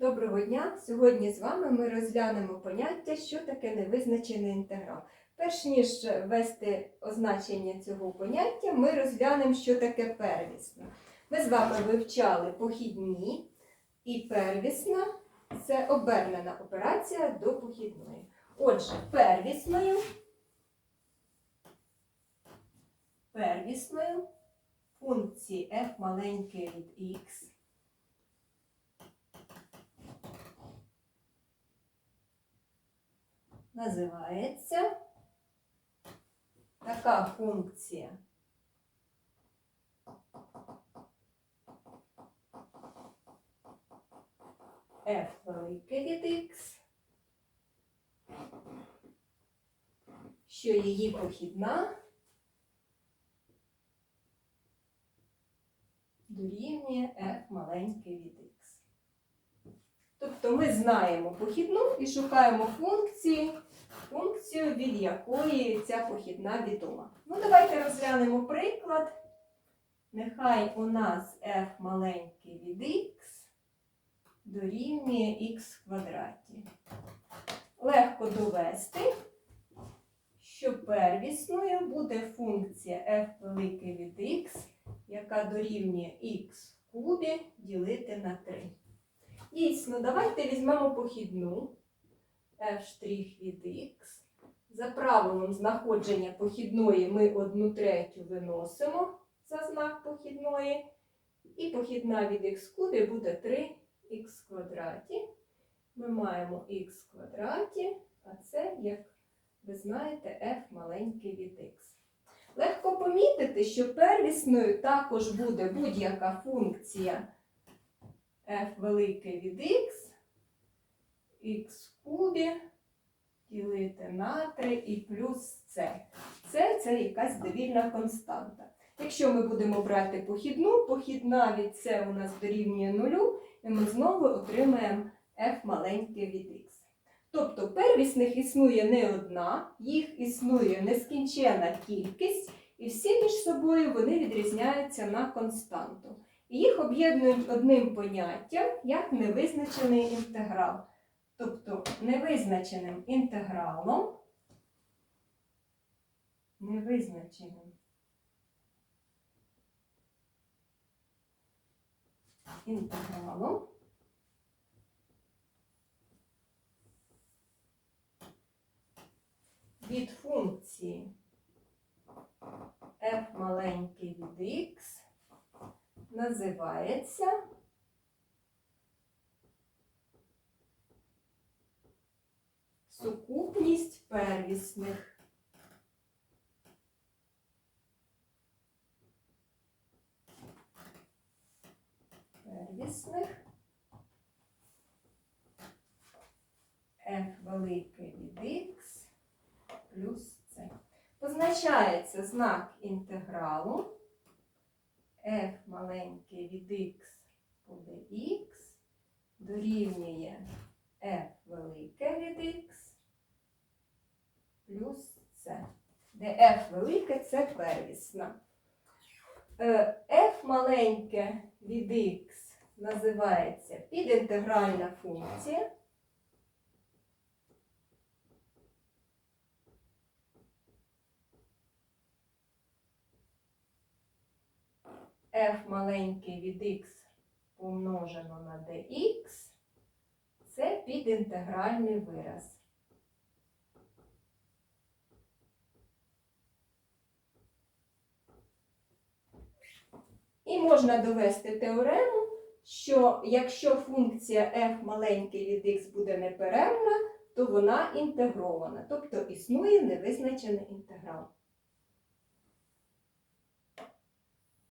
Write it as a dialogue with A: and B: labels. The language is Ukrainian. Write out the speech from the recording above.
A: Доброго дня! Сьогодні з вами ми розглянемо поняття, що таке невизначений інтеграл. Перш ніж ввести означення цього поняття, ми розглянемо, що таке первісна. Ми з вами вивчали похідні, і первісна це обернена операція до похідної. Отже, первісною, первісною функції f маленьке від x називається така функція. f велике від x, що її похідна дорівнює f маленьке від x. Тобто ми знаємо похідну і шукаємо функції, функцію, від якої ця похідна відома. Ну, давайте розглянемо приклад. Нехай у нас f маленьке від x дорівнює в квадраті. Легко довести, що первісною буде функція f велике від x, яка дорівнює x в кубі ділити на 3. Дійсно, давайте візьмемо похідну f' від x. За правилом знаходження похідної ми одну третю виносимо за знак похідної. І похідна від х кубі буде 3х в квадраті. Ми маємо х квадраті, а це, як ви знаєте, f маленький від х. Легко помітити, що первісною також буде будь-яка функція f велике від x, в кубі ділити на 3 і плюс c. Це, це якась довільна константа. Якщо ми будемо брати похідну, похідна від c у нас дорівнює 0, і ми знову отримаємо f маленьке від x. Тобто первісних існує не одна, їх існує нескінчена кількість, і всі між собою вони відрізняються на константу. Їх об'єднують одним поняттям як невизначений інтеграл. Тобто невизначеним інтегралом, невизначеним інтегралом від функції f маленький від x називається сукупність первісних. Первісних f велике від x плюс c. Позначається знак інтегралу f маленьке від x буде x, дорівнює f велике від x плюс c, де f велике це первісна. Е, f маленьке від x називається підінтегральна функція. F маленький від x помножено на dx це підінтегральний вираз. І можна довести теорему, що якщо функція f маленький від x буде неперервна, то вона інтегрована, тобто існує невизначений інтеграл.